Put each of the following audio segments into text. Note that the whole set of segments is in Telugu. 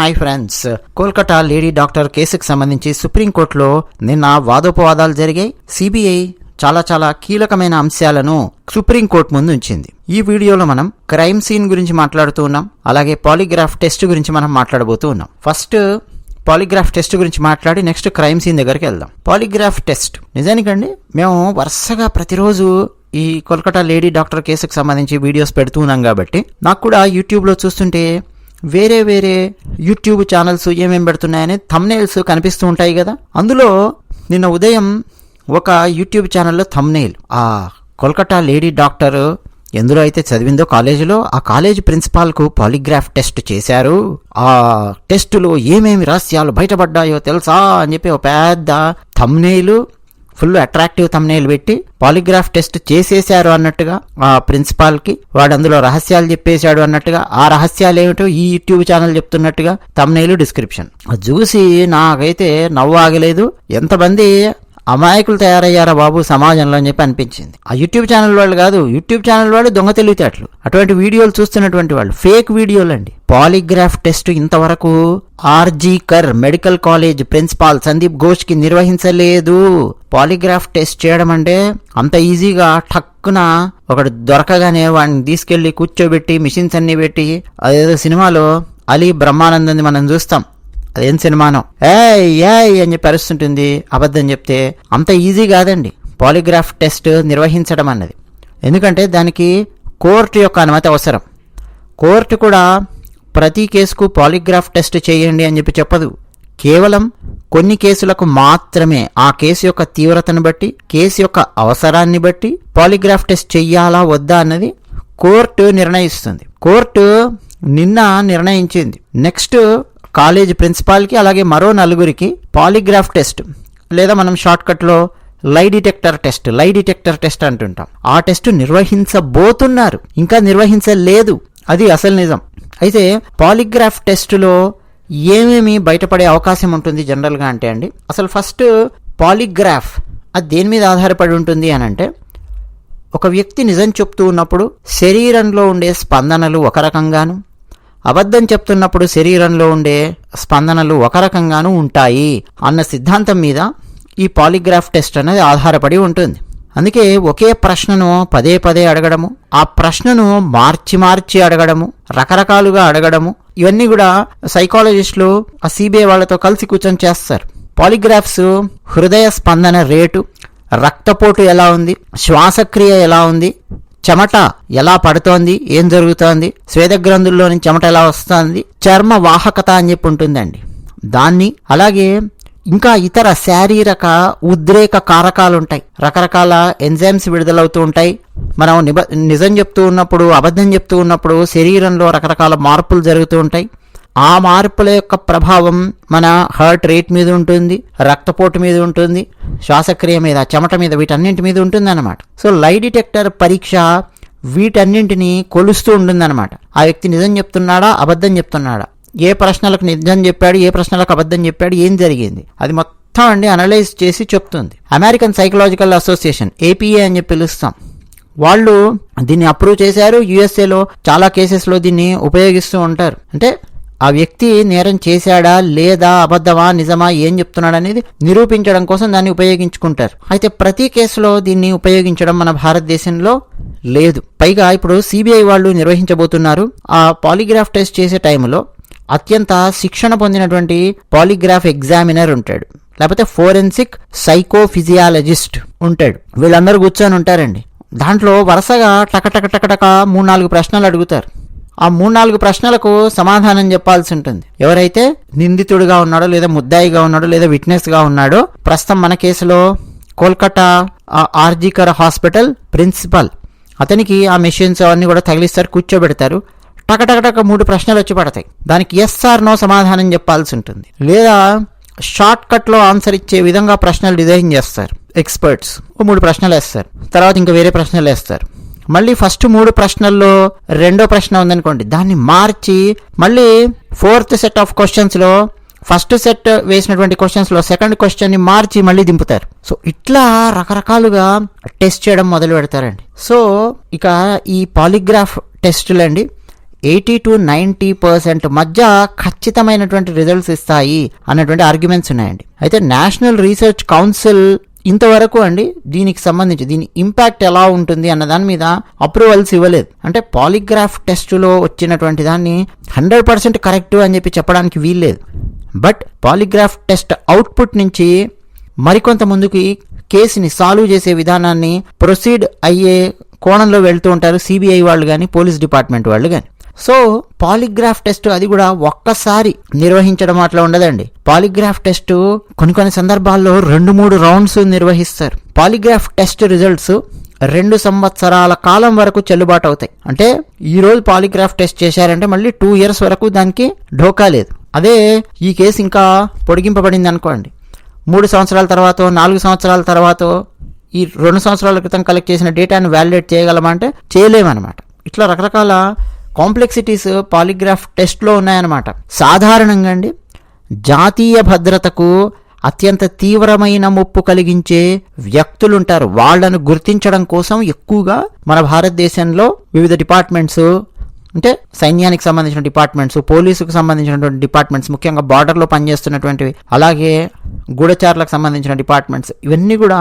Hi friends. Kolkata lady doctor కేసుకు సంబంధించి సుప్రీంకోర్టులో నిన్న వాదోపవాదాలు జరిగాయి. సిబిఐ చాలా చాలా కీలకమైన అంశాలను సుప్రీంకోర్టు ముందు ఉంచింది ఈ వీడియోలో మనం క్రైమ్ సీన్ గురించి మాట్లాడుతూ ఉన్నాం. అలాగే పాలిగ్రాఫ్ టెస్ట్ గురించి మనం మాట్లాడబోతూ ఉన్నాం. ఫస్ట్ పాలిగ్రాఫ్ టెస్ట్ గురించి మాట్లాడి నెక్స్ట్ క్రైమ్ సీన్ దగ్గరికి వెళ్దాం. Polygraph test. నిజానికండి మేము వరుసగా ప్రతిరోజు ఈ కోల్కతా లేడీ డాక్టర్ కేసుకు సంబంధించి వీడియోస్ పెడుతూ ఉన్నాం కాబట్టి నాకు కూడా యూట్యూబ్లో చూస్తుంటే వేరే వేరే యూట్యూబ్ ఛానల్స్ ఏమేమి పెడుతున్నాయని థమ్నేల్స్ కనిపిస్తూ ఉంటాయి కదా. అందులో నిన్న ఉదయం ఒక యూట్యూబ్ ఛానల్లో థమ్నేల్ ఆ కోల్కటా లేడీ డాక్టర్ ఎందులో అయితే చదివిందో కాలేజీలో ఆ కాలేజ్ ప్రిన్సిపాల్కు పాలిగ్రాఫ్ టెస్ట్ చేశారు. ఆ టెస్టులో ఏమేమి రహస్యాలు బయటపడ్డాయో తెలుసా అని చెప్పి ఒక పెద్ద థమ్నేలు ఫుల్ అట్రాక్టివ్ తమ్నేలు పెట్టి పాలిగ్రాఫ్ టెస్ట్ చేసేశారు అన్నట్టుగా ఆ ప్రిన్సిపాల్కి వాడు అందులో రహస్యాలు చెప్పేశాడు అన్నట్టుగా ఆ రహస్యాలు ఏమిటో ఈ యూట్యూబ్ ఛానల్ చెప్తున్నట్టుగా తమ్నేలు డిస్క్రిప్షన్ చూసి నాకైతే నవ్వు ఆగలేదు. ఎంతమంది అమాయకులు తయారయ్యారా బాబు సమాజంలో అని చెప్పి అనిపించింది. ఆ యూట్యూబ్ ఛానల్ వాళ్ళు కాదు యూట్యూబ్ ఛానల్ వాళ్ళు దొంగ తెలివితేటలు. అటువంటి వీడియోలు చూస్తున్నటువంటి వాళ్ళు ఫేక్ వీడియోలు అండి. పాలిగ్రాఫ్ టెస్ట్ ఇంతవరకు RG Kar medical college principal Sandeep ఘోష్కి నిర్వహించలేదు. పాలిగ్రాఫ్ టెస్ట్ చేయడం అంటే అంత ఈజీగా ఠక్కున ఒకడు దొరకగానే వాడిని తీసుకెళ్ళి కూర్చోబెట్టి మిషన్స్ అన్ని పెట్టి అదేదో సినిమాలో అలీ బ్రహ్మానందని మనం చూస్తాం. అదేం సినిమానో. ఏయ్ ఏయ్ అని చెప్పి అరుస్తుంటుంది అబద్ధం చెప్తే అంత ఈజీ కాదండి. పాలిగ్రాఫ్ టెస్ట్ నిర్వహించడం అన్నది. ఎందుకంటే దానికి కోర్టు యొక్క అనుమతి అవసరం. కోర్టు కూడా ప్రతి కేసుకు పాలిగ్రాఫ్ టెస్ట్ చేయండి అని చెప్పి చెప్పదు. కేవలం కొన్ని కేసులకు మాత్రమే ఆ కేసు యొక్క తీవ్రతను బట్టి కేసు యొక్క అవసరాన్ని బట్టి పాలిగ్రాఫ్ టెస్ట్ చెయ్యాలా వద్దా అన్నది కోర్టు నిర్ణయిస్తుంది. కోర్టు నిన్న నిర్ణయించింది. నెక్స్ట్ కాలేజ్ ప్రిన్సిపాల్కి అలాగే మరో నలుగురికి పాలిగ్రాఫ్ టెస్ట్ లేదా మనం షార్ట్కట్లో lie detector test lie detector test అంటుంటాం. ఆ టెస్ట్ నిర్వహించబోతున్నారు. ఇంకా నిర్వహించలేదు. అది అసలు నిజం. అయితే పాలిగ్రాఫ్ టెస్టులో ఏమేమి బయటపడే అవకాశం ఉంటుంది జనరల్గా అంటే అండి అసలు ఫస్ట్ పాలిగ్రాఫ్ అది దేని మీద ఆధారపడి ఉంటుంది అని అంటే ఒక వ్యక్తి నిజం చెప్తూ ఉన్నప్పుడు శరీరంలో ఉండే స్పందనలు ఒక రకంగాను అబద్ధం చెప్తున్నప్పుడు శరీరంలో ఉండే స్పందనలు ఒక రకంగానూ ఉంటాయి అన్న సిద్ధాంతం మీద ఈ పాలిగ్రాఫ్ టెస్ట్ అనేది ఆధారపడి ఉంటుంది. అందుకే ఒకే ప్రశ్నను పదే పదే అడగడము ఆ ప్రశ్నను మార్చి మార్చి అడగడము రకరకాలుగా అడగడము ఇవన్నీ కూడా సైకాలజిస్టులు ఆ సిబిఐ వాళ్ళతో కలిసి కూర్చొని చేస్తారు. పాలిగ్రాఫ్స్ హృదయ స్పందన రేటు రక్తపోటు ఎలా ఉంది శ్వాసక్రియ ఎలా ఉంది చెమట ఎలా పడుతోంది? ఏం జరుగుతోంది? స్వేదగ్రంథుల్లో నుంచి చెమట ఎలా వస్తుంది? చర్మ వాహకత అని చెప్పి ఉంటుందండి. దాన్ని అలాగే ఇంకా ఇతర శారీరక ఉద్రేక కారకాలు ఉంటాయి రకరకాల ఎంజైమ్స్ విడుదలవుతూ ఉంటాయి. మనం నిబ నిజం చెప్తూ ఉన్నప్పుడు అబద్ధం చెప్తూ ఉన్నప్పుడు శరీరంలో రకరకాల మార్పులు జరుగుతూ ఉంటాయి. ఆ మార్పుల యొక్క ప్రభావం మన హార్ట్ రేట్ మీద ఉంటుంది రక్తపోటు మీద ఉంటుంది శ్వాసక్రియ మీద చెమట మీద వీటన్నింటి మీద ఉంటుంది అనమాట సో లై డిటెక్టర్ పరీక్ష వీటన్నింటినీ కొలుస్తూ ఉంటుందన్నమాట. ఆ వ్యక్తి నిజం చెప్తున్నాడా అబద్ధం చెప్తున్నాడా? ఏ ప్రశ్నలకు నిజం చెప్పాడు ఏ ప్రశ్నలకు అబద్ధం చెప్పాడు ఏం జరిగింది? అది మొత్తం అండి అనలైజ్ చేసి చెప్తుంది. అమెరికన్ సైకలాజికల్ అసోసియేషన్ ఏపీఏ అని చెప్పి పిలుస్తాం. వాళ్ళు దీన్ని అప్రూవ్ చేశారు యుఎస్ఏలో చాలా కేసెస్లో దీన్ని ఉపయోగిస్తూ ఉంటారు. అంటే ఆ వ్యక్తి నేరం చేశాడా లేదా అబద్ధమా నిజమా ఏం చెప్తున్నాడు అనేది నిరూపించడం కోసం దాన్ని ఉపయోగించుకుంటారు. అయితే ప్రతి కేసులో దీన్ని ఉపయోగించడం మన భారతదేశంలో లేదు. పైగా ఇప్పుడు సిబిఐ వాళ్ళు నిర్వహించబోతున్నారు. ఆ పాలిగ్రాఫ్ టెస్ట్ చేసే టైంలో అత్యంత శిక్షణ పొందినటువంటి పాలిగ్రాఫ్ ఎగ్జామినర్ ఉంటాడు. లేకపోతే ఫోరెన్సిక్ సైకోఫిజియాలజిస్ట్ ఉంటాడు. వీళ్ళందరూ కూర్చొని ఉంటారండి. దాంట్లో వరుసగా టకటక టకటక మూడు నాలుగు ప్రశ్నలు అడుగుతారు. ఆ మూడు నాలుగు ప్రశ్నలకు సమాధానం చెప్పాల్సి ఉంటుంది. ఎవరైతే నిందితుడిగా ఉన్నాడో లేదా ముద్దాయిగా ఉన్నాడో లేదా విట్నెస్గా ఉన్నాడో ప్రస్తుతం మన కేసులో కోల్కతా ఆర్జికర్ హాస్పిటల్ ప్రిన్సిపల్ అతనికి ఆ మెషిన్స్ అవన్నీ కూడా తగిలిస్తారు కూర్చోబెడతారు. టకటకటక మూడు ప్రశ్నలు వచ్చి పడతాయి. దానికి ఎస్ ఆర్ నో సమాధానం చెప్పాల్సి ఉంటుంది. లేదా షార్ట్ కట్లో ఆన్సర్ ఇచ్చే విధంగా ప్రశ్నలు డిజైన్ చేస్తారు. ఎక్స్పర్ట్స్ ఓ మూడు ప్రశ్నలు వేస్తారు. తర్వాత ఇంకా వేరే ప్రశ్నలు వేస్తారు. మళ్ళీ ఫస్ట్ మూడు ప్రశ్నల్లో రెండో ప్రశ్న ఉందనుకోండి. దాన్ని మార్చి మళ్ళీ ఫోర్త్ సెట్ ఆఫ్ క్వశ్చన్స్లో ఫస్ట్ సెట్ వేసినటువంటి క్వశ్చన్స్లో సెకండ్ క్వశ్చన్ని మార్చి మళ్ళీ దింపుతారు. సో ఇట్లా రకరకాలుగా టెస్ట్ చేయడం మొదలు పెడతారండి. సో ఇక ఈ పాలిగ్రాఫ్ టెస్టులు అండి ఎయిటీ టు నైంటీ పర్సెంట్ మధ్య ఖచ్చితమైనటువంటి రిజల్ట్స్ ఇస్తాయి అన్నటువంటి ఆర్గ్యుమెంట్స్ ఉన్నాయండి. అయితే నేషనల్ రీసెర్చ్ కౌన్సిల్ ఇంతవరకు అండి దీనికి సంబంధించి దీని ఇంపాక్ట్ ఎలా ఉంటుంది అన్న దాని మీద అప్రూవల్స్ ఇవ్వలేదు. అంటే పాలిగ్రాఫ్ టెస్టులో వచ్చినటువంటి దాన్ని హండ్రెడ్ పర్సెంట్ కరెక్ట్ అని చెప్పి చెప్పడానికి వీల్లేదు. బట్ పాలిగ్రాఫ్ టెస్ట్ అవుట్పుట్ నుంచి మరికొంత ముందుకి కేసుని సాల్వ్ చేసే విధానాన్ని ప్రొసీడ్ అయ్యే కోణంలో వెళ్తూ ఉంటారు సిబిఐ వాళ్ళు కానీ పోలీస్ డిపార్ట్మెంట్ వాళ్ళు కానీ సో పాలిగ్రాఫ్ టెస్ట్ అది కూడా ఒక్కసారి నిర్వహించడం అట్లా ఉండదండి. పాలిగ్రాఫ్ టెస్ట్ కొన్ని కొన్ని సందర్భాల్లో రెండు మూడు రౌండ్స్ నిర్వహిస్తారు. పాలిగ్రాఫ్ టెస్ట్ రిజల్ట్స్ రెండు సంవత్సరాల కాలం వరకు చెల్లుబాటు అవుతాయి. అంటే ఈరోజు పాలిగ్రాఫ్ టెస్ట్ చేశారంటే మళ్ళీ టూ ఇయర్స్ వరకు దానికి ఢోకా లేదు. అదే ఈ కేసు ఇంకా పొడిగింపబడింది అనుకోండి. మూడు సంవత్సరాల తర్వాత నాలుగు సంవత్సరాల తర్వాత ఈ రెండు సంవత్సరాల క్రితం కలెక్ట్ చేసిన డేటాను వ్యాలిడేట్ చేయగలమంటే చేయలేమన్నమాట. ఇట్లా రకరకాల కాంప్లెక్సిటీస్ పాలిగ్రాఫ్ టెస్ట్లో ఉన్నాయన్నమాట. సాధారణంగా అండి జాతీయ భద్రతకు అత్యంత తీవ్రమైన ముప్పు కలిగించే వ్యక్తులుంటారు. వాళ్ళను గుర్తించడం కోసం ఎక్కువగా మన భారతదేశంలో వివిధ డిపార్ట్మెంట్స్ అంటే సైన్యానికి సంబంధించిన డిపార్ట్మెంట్స్ పోలీసుకు సంబంధించినటువంటి డిపార్ట్మెంట్స్ ముఖ్యంగా బార్డర్లో పనిచేస్తున్నటువంటివి అలాగే గూఢచారులకు సంబంధించిన డిపార్ట్మెంట్స్ ఇవన్నీ కూడా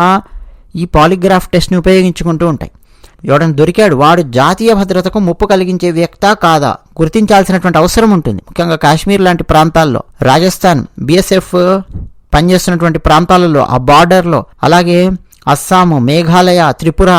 ఈ పాలిగ్రాఫ్ టెస్ట్ని ఉపయోగించుకుంటూ ఉంటాయి. ఎవడని దొరికాడు వాడు జాతీయ భద్రతకు ముప్పు కలిగించే వ్యక్త కాదా? గుర్తించాల్సినటువంటి అవసరం ఉంటుంది. ముఖ్యంగా కాశ్మీర్ లాంటి ప్రాంతాల్లో రాజస్థాన్ బిఎస్ఎఫ్ పనిచేస్తున్నటువంటి ప్రాంతాలలో ఆ బార్డర్లో అలాగే అస్సాము మేఘాలయ త్రిపుర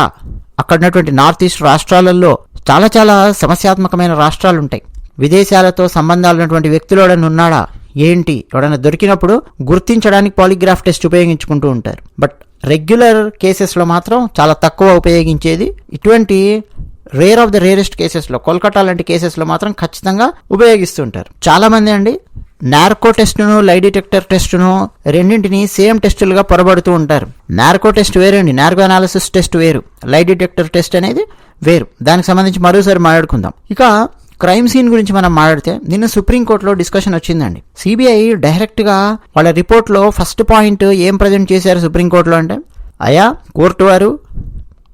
అక్కడ ఉన్నటువంటి నార్త్ ఈస్ట్ రాష్ట్రాలలో చాలా చాలా సమస్యాత్మకమైన రాష్ట్రాలు ఉంటాయి విదేశాలతో సంబంధాలు ఉన్నటువంటి వ్యక్తులు ఉన్నాడా? ఏంటి? ఎవడైనా దొరికినప్పుడు గుర్తించడానికి పాలిగ్రాఫ్ టెస్ట్ ఉపయోగించుకుంటూ ఉంటారు. బట్ రెగ్యులర్ కేసెస్లో మాత్రం చాలా తక్కువ ఉపయోగించేది. ఇటువంటి రేర్ ఆఫ్ ద రేరెస్ట్ కేసెస్లో కోల్కతా లాంటి కేసెస్లో మాత్రం ఖచ్చితంగా ఉపయోగిస్తుంటారు చాలామంది అండి నార్కో టెస్ట్ను లై డిటెక్టర్ టెస్ట్ను రెండింటిని సేమ్ టెస్టులుగా పొరబడుతూ ఉంటారు. నార్కో టెస్ట్ వేరండి నార్కో అనాలిసిస్ టెస్ట్ వేరు. లై డిటెక్టర్ టెస్ట్ అనేది వేరు. దానికి సంబంధించి మరోసారి మాట్లాడుకుందాం. ఇక క్రైమ్ సీన్ గురించి మనం మాట్లాడితే నిన్న సుప్రీంకోర్టులో డిస్కషన్ వచ్చిందండి. సిబిఐ డైరెక్ట్గా వాళ్ళ రిపోర్ట్లో ఫస్ట్ పాయింట్ ఏం ప్రజెంట్ చేశారు సుప్రీంకోర్టులో అంటే అయా కోర్టు వారు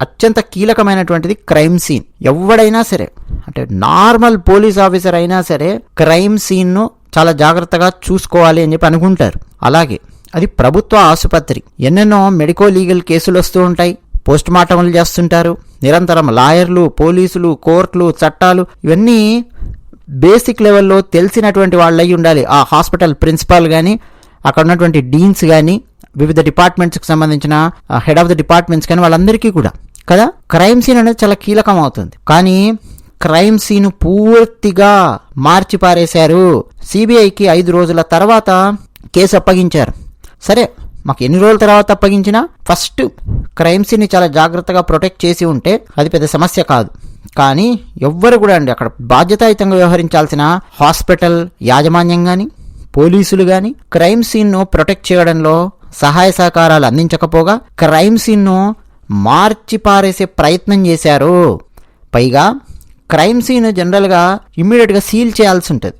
అత్యంత కీలకమైనటువంటిది క్రైమ్ సీన్. ఎవడైనా సరే అంటే నార్మల్ పోలీస్ ఆఫీసర్ అయినా సరే క్రైమ్ సీన్ను చాలా జాగ్రత్తగా చూసుకోవాలి అని చెప్పి అనుకుంటారు. అలాగే అది ప్రభుత్వ ఆసుపత్రి. ఎన్నెన్నో మెడికో లీగల్ కేసులు వస్తూ ఉంటాయి. పోస్టుమార్టంలు చేస్తుంటారు. నిరంతరం లాయర్లు పోలీసులు కోర్టులు చట్టాలు ఇవన్నీ బేసిక్ లెవెల్లో తెలిసినటువంటి వాళ్ళు ఉండాలి. ఆ హాస్పిటల్ ప్రిన్సిపాల్ కానీ అక్కడ ఉన్నటువంటి డీన్స్ కానీ వివిధ డిపార్ట్మెంట్స్కి సంబంధించిన హెడ్ ఆఫ్ ద డిపార్ట్మెంట్స్ కానీ వాళ్ళందరికీ కూడా. కదా? క్రైమ్ సీన్ అనేది చాలా కీలకం అవుతుంది. కానీ క్రైమ్ సీన్ పూర్తిగా మార్చి పారేశారు. సిబిఐకి ఐదు రోజుల తర్వాత కేసు అప్పగించారు. సరే మాకు ఎన్ని రోజుల తర్వాత అప్పగించినా ఫస్ట్ క్రైమ్ సీన్ని చాలా జాగ్రత్తగా ప్రొటెక్ట్ చేసి ఉంటే అది పెద్ద సమస్య కాదు. కానీ ఎవ్వరు కూడా అండి అక్కడ బాధ్యతాయుతంగా వ్యవహరించాల్సిన హాస్పిటల్ యాజమాన్యం కానీ పోలీసులు కానీ క్రైమ్ సీన్ను ప్రొటెక్ట్ చేయడంలో సహాయ సహకారాలు అందించకపోగా క్రైమ్ సీన్ను మార్చి పారేసే ప్రయత్నం చేశారు. పైగా క్రైమ్ సీన్ జనరల్గా ఇమ్మీడియట్గా సీల్ చేయాల్సి ఉంటుంది.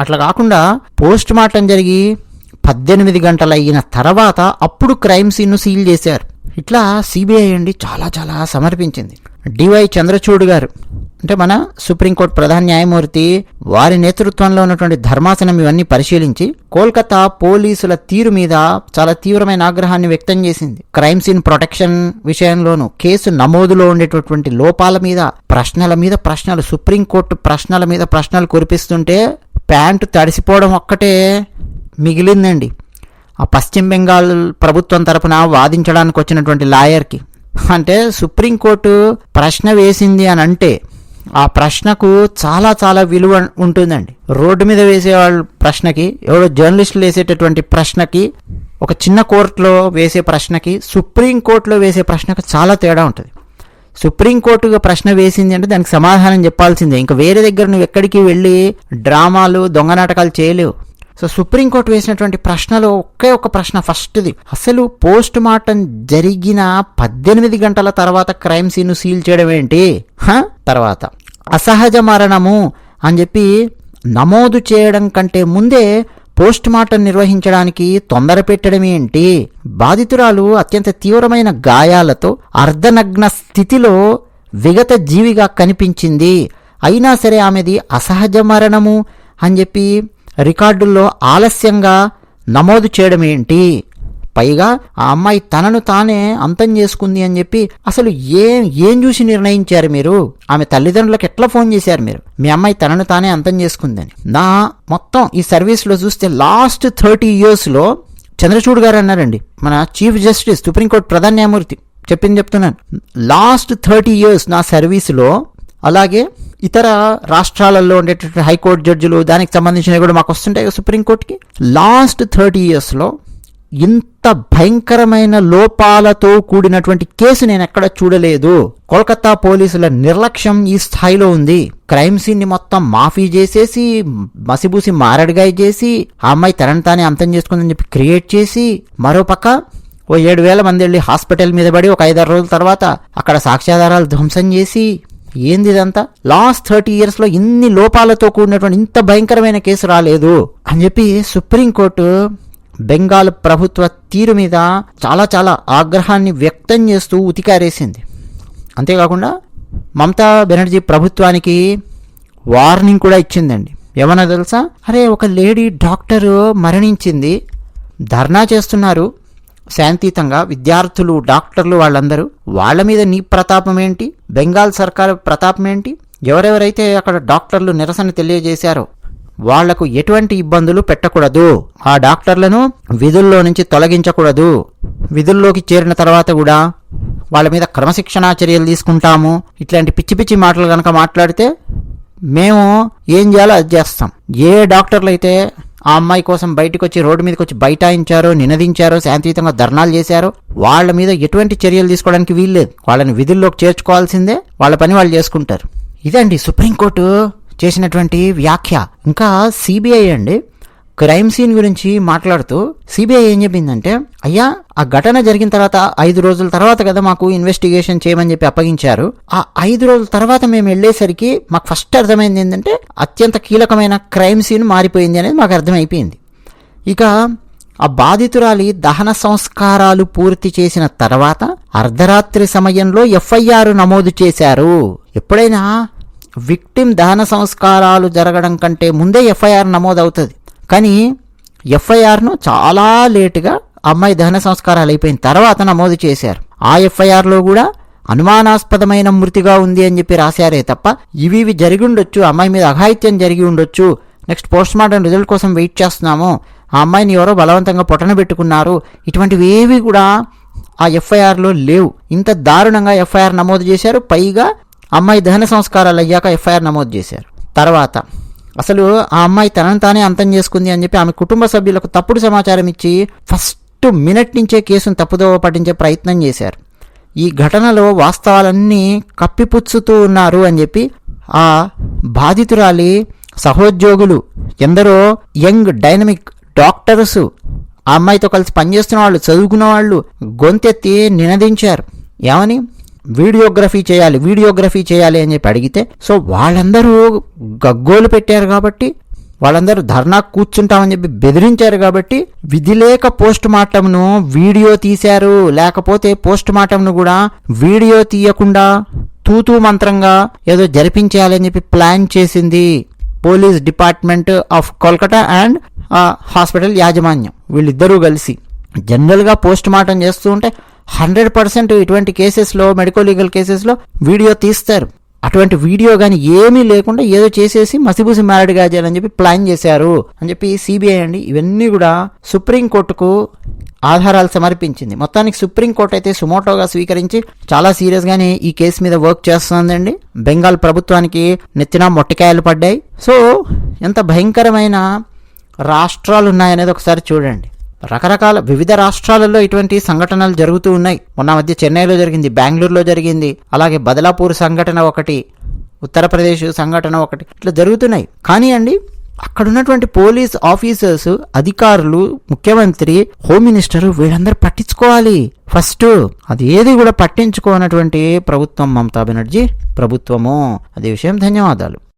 అట్లా కాకుండా పోస్ట్ మార్టం జరిగి పద్దెనిమిది గంటలు అయిన తర్వాత అప్పుడు క్రైమ్ సీన్ను సీల్ చేశారు. ఇట్లా సిబిఐ అండి చాలా చాలా సమర్పించింది. డివై చంద్రచూడ్ గారు అంటే మన సుప్రీంకోర్టు ప్రధాన న్యాయమూర్తి వారి నేతృత్వంలో ఉన్నటువంటి ధర్మాసనం ఇవన్నీ పరిశీలించి కోల్కతా పోలీసుల తీరు మీద చాలా తీవ్రమైన ఆగ్రహాన్ని వ్యక్తం చేసింది. క్రైమ్ సీన్ ప్రొటెక్షన్ విషయంలోనూ కేసు నమోదులో ఉండేటటువంటి లోపాల మీద ప్రశ్నల మీద ప్రశ్నలు సుప్రీంకోర్టు ప్రశ్నల మీద ప్రశ్నలు కురిపిస్తుంటే ప్యాంటు తడిసిపోవడం ఒక్కటే మిగిలిందండి. ఆ పశ్చిమ బెంగాల్ ప్రభుత్వం తరపున వాదించడానికి వచ్చినటువంటి లాయర్కి. అంటే సుప్రీంకోర్టు ప్రశ్న వేసింది అని అంటే ఆ ప్రశ్నకు చాలా చాలా విలువ ఉంటుందండి. రోడ్డు మీద వేసే వాళ్ళ ప్రశ్నకి ఎవరో జర్నలిస్టులు వేసేటటువంటి ప్రశ్నకి ఒక చిన్న కోర్టులో వేసే ప్రశ్నకి సుప్రీంకోర్టులో వేసే ప్రశ్నకు చాలా తేడా ఉంటుంది. సుప్రీంకోర్టుగా ప్రశ్న వేసింది అంటే దానికి సమాధానం చెప్పాల్సిందే. ఇంకా వేరే దగ్గర నువ్వు ఎక్కడికి వెళ్ళి డ్రామాలు దొంగ నాటకాలు చేయలేవు. సో సుప్రీంకోర్టు వేసినటువంటి ప్రశ్నలో ఒకే ఒక ప్రశ్న ఫస్ట్ది. అసలు పోస్ట్ మార్టం జరిగిన పద్దెనిమిది గంటల తర్వాత క్రైమ్ సీన్ సీల్ చేయడం ఏంటి? తర్వాత. అసహజ మరణము అని చెప్పి నమోదు చేయడం కంటే ముందే పోస్ట్ మార్టం నిర్వహించడానికి తొందర పెట్టడం ఏంటి? బాధితురాలు అత్యంత తీవ్రమైన గాయాలతో అర్ధనగ్న స్థితిలో విగత జీవిగా కనిపించింది. అయినా సరే ఆమెది అసహజ మరణము అని చెప్పి రికార్డుల్లో ఆలస్యంగా నమోదు చేయడం ఏంటి? పైగా ఆ అమ్మాయి తనను తానే అంతం చేసుకుంది అని చెప్పి అసలు ఏం ఏం చూసి నిర్ణయించారు మీరు? ఆమె తల్లిదండ్రులకు ఎట్లా ఫోన్ చేశారు మీరు? మీ అమ్మాయి తనను తానే అంతం చేసుకుందని. నా మొత్తం ఈ సర్వీస్లో చూస్తే లాస్ట్ థర్టీ ఇయర్స్లో చంద్రచూడ్ గారు అన్నారండి మన చీఫ్ జస్టిస్ సుప్రీంకోర్టు ప్రధాన న్యాయమూర్తి చెప్పింది చెప్తున్నాను. లాస్ట్ థర్టీ ఇయర్స్ నా సర్వీస్లో అలాగే ఇతర రాష్ట్రాలలో ఉండేటటువంటి హైకోర్టు జడ్జిలు దానికి సంబంధించినవి కూడా మాకు వస్తుంటాయి కదా సుప్రీంకోర్టుకి. లాస్ట్ థర్టీ ఇయర్స్లో ఇంత భయంకరమైన లోపాలతో కూడినటువంటి కేసు నేను ఎక్కడ చూడలేదు. కోల్కతా పోలీసుల నిర్లక్ష్యం ఈ స్థాయిలో ఉంది. క్రైమ్ సీన్ని మొత్తం మాఫీ చేసేసి మసిబూసి మారడిగాయ చేసి ఆ అమ్మాయి తనని తానే అంతం చేసుకుందని చెప్పి క్రియేట్ చేసి మరోపక్క ఓ ఏడు వేల మంది వెళ్ళి హాస్పిటల్ మీద పడి ఒక ఐదారు రోజుల తర్వాత అక్కడ సాక్ష్యాధారాలు ధ్వంసం చేసి ఏంది ఇదంతా లాస్ట్ థర్టీ ఇయర్స్లో ఇన్ని లోపాలతో కూడినటువంటి ఇంత భయంకరమైన కేసు రాలేదు. అని చెప్పి సుప్రీంకోర్టు బెంగాల్ ప్రభుత్వ తీరు మీద చాలా చాలా ఆగ్రహాన్ని వ్యక్తం చేస్తూ ఉతికారేసింది. అంతేకాకుండా మమతా బెనర్జీ ప్రభుత్వానికి వార్నింగ్ కూడా ఇచ్చిందండి. ఏమన్నా తెలుసా? అరే ఒక లేడీ డాక్టర్ మరణించింది. ధర్నా చేస్తున్నారు. శాంతియుతంగా విద్యార్థులు డాక్టర్లు వాళ్ళందరూ వాళ్ళ మీద నీ ప్రతాపం ఏంటి? బెంగాల్ సర్కార్ ప్రతాపం ఏంటి? ఎవరెవరైతే అక్కడ డాక్టర్లు నిరసన తెలియజేశారో వాళ్ళకు ఎటువంటి ఇబ్బందులు పెట్టకూడదు. ఆ డాక్టర్లను విధుల్లో నుంచి తొలగించకూడదు. విధుల్లోకి చేరిన తర్వాత కూడా వాళ్ళ మీద క్రమశిక్షణా చర్యలు తీసుకుంటాము. ఇట్లాంటి పిచ్చి పిచ్చి మాటలు కనుక మాట్లాడితే మేము ఏం చేయాలో అది చేస్తాం. ఏ డాక్టర్లు అయితే ఆ అమ్మాయి కోసం బయటకు వచ్చి రోడ్డు మీదకి వచ్చి బైఠాయించారో నినదించారో శాంతియుతంగా ధర్నాలు చేశారో వాళ్ళ మీద ఎటువంటి చర్యలు తీసుకోవడానికి వీల్లేదు. వాళ్ళని విధుల్లోకి చేర్చుకోవాల్సిందే వాళ్ళ పని వాళ్ళు చేసుకుంటారు. ఇదండి సుప్రీంకోర్టు చేసినటువంటి వ్యాఖ్య. ఇంకా సిబిఐ అండి. క్రైమ్ సీన్ గురించి మాట్లాడుతూ సిబిఐ ఏం చెప్పిందంటే అయ్యా ఆ ఘటన జరిగిన తర్వాత ఐదు రోజుల తర్వాత కదా మాకు ఇన్వెస్టిగేషన్ చేయమని చెప్పి అప్పగించారు. ఆ ఐదు రోజుల తర్వాత మేము వెళ్ళేసరికి మాకు ఫస్ట్ అర్థమైంది ఏంటంటే అత్యంత కీలకమైన క్రైమ్ సీన్ మారిపోయింది అనేది మాకు అర్థమైపోయింది. ఇక ఆ బాధితురాలి దహన సంస్కారాలు పూర్తి చేసిన తర్వాత అర్ధరాత్రి సమయంలో ఎఫ్ఐఆర్ నమోదు చేశారు. ఎప్పుడైనా విక్టిమ్ దహన సంస్కారాలు జరగడం కంటే ముందే ఎఫ్ఐఆర్ నమోదవుతుంది. కానీ ఎఫ్ఐఆర్ను చాలా లేటుగా అమ్మాయి దహన సంస్కారాలు అయిపోయిన తర్వాత నమోదు చేశారు. ఆ ఎఫ్ఐఆర్లో కూడా అనుమానాస్పదమైన మృతిగా ఉంది అని చెప్పి రాశారే తప్ప ఇవి ఇవి జరిగి ఉండొచ్చు అమ్మాయి మీద అఘాయిత్యం జరిగి ఉండొచ్చు. నెక్స్ట్ పోస్ట్ మార్టం రిజల్ట్ కోసం వెయిట్ చేస్తున్నాము. ఆ అమ్మాయిని ఎవరో బలవంతంగా పొట్టన పెట్టుకున్నారు. ఇటువంటివి ఏవి కూడా ఆ ఎఫ్ఐఆర్లో లేవు. ఇంత దారుణంగా ఎఫ్ఐఆర్ నమోదు చేశారు. పైగా అమ్మాయి దహన సంస్కారాలు అయ్యాక ఎఫ్ఐఆర్ నమోదు చేశారు. తర్వాత అసలు ఆ అమ్మాయి తనను తానే అంతం చేసుకుంది అని చెప్పి ఆమె కుటుంబ సభ్యులకు తప్పుడు సమాచారం ఇచ్చి ఫస్ట్ మినిట్ నుంచే కేసును తప్పుదోవ పట్టించే ప్రయత్నం చేశారు. ఈ ఘటనలో వాస్తవాలన్నీ కప్పిపుచ్చుతూ ఉన్నారు అని చెప్పి ఆ బాధితురాలి సహోద్యోగులు ఎందరో యంగ్ డైనమిక్ డాక్టర్స్ ఆ అమ్మాయితో కలిసి పనిచేస్తున్న వాళ్ళు చదువుకున్న వాళ్ళు గొంతెత్తి నినదించారు. ఏమని? వీడియోగ్రఫీ చేయాలి వీడియోగ్రఫీ చేయాలి అని చెప్పి అడిగితే సో వాళ్ళందరూ గగ్గోలు పెట్టారు కాబట్టి వాళ్ళందరూ ధర్నా కూర్చుంటామని చెప్పి బెదిరించారు కాబట్టి విధి లేక పోస్ట్ మార్టంను వీడియో తీశారు. లేకపోతే పోస్ట్ మార్టంను కూడా వీడియో తీయకుండా తూతూ మంత్రంగా ఏదో జరిపించాలని చెప్పి ప్లాన్ చేసింది police department of Kolkata and hospital యాజమాన్యం. వీళ్ళిద్దరూ కలిసి జనరల్గా పోస్ట్ మార్టం చేస్తూ ఉంటే హండ్రెడ్ పర్సెంట్ ఇటువంటి కేసెస్లో మెడికో లీగల్ కేసెస్లో వీడియో తీస్తారు. అటువంటి వీడియో కానీ ఏమీ లేకుండా ఏదో చేసేసి మసిబూసి మ్యారేడ్గా చేయాలని చెప్పి ప్లాన్ చేశారు అని చెప్పి సిబిఐ అండి. ఇవన్నీ కూడా సుప్రీంకోర్టుకు ఆధారాలు సమర్పించింది. మొత్తానికి సుప్రీంకోర్టు అయితే సుమోటోగా స్వీకరించి చాలా సీరియస్గానే ఈ కేసు మీద వర్క్ చేస్తుందండి. బెంగాల్ ప్రభుత్వానికి నెత్తిన మొట్టికాయలు పడ్డాయి. సో ఎంత భయంకరమైన రాష్ట్రాలు ఉన్నాయనేది ఒకసారి చూడండి. రకరకాల వివిధ రాష్ట్రాలలో ఇటువంటి సంఘటనలు జరుగుతూ ఉన్నాయి. మొన్న మధ్య చెన్నైలో జరిగింది బెంగళూరులో జరిగింది అలాగే బదలాపూర్ సంఘటన ఒకటి ఉత్తరప్రదేశ్ సంఘటన ఒకటి ఇట్లా జరుగుతున్నాయి. కానీ అండి అక్కడ ఉన్నటువంటి పోలీస్ ఆఫీసర్స్ అధికారులు ముఖ్యమంత్రి హోమ్ మినిస్టర్ వీళ్ళందరూ పట్టించుకోవాలి. ఫస్ట్ అది ఏది కూడా పట్టించుకోనటువంటి ప్రభుత్వం మమతా బెనర్జీ. ప్రభుత్వము అదే విషయం ధన్యవాదాలు.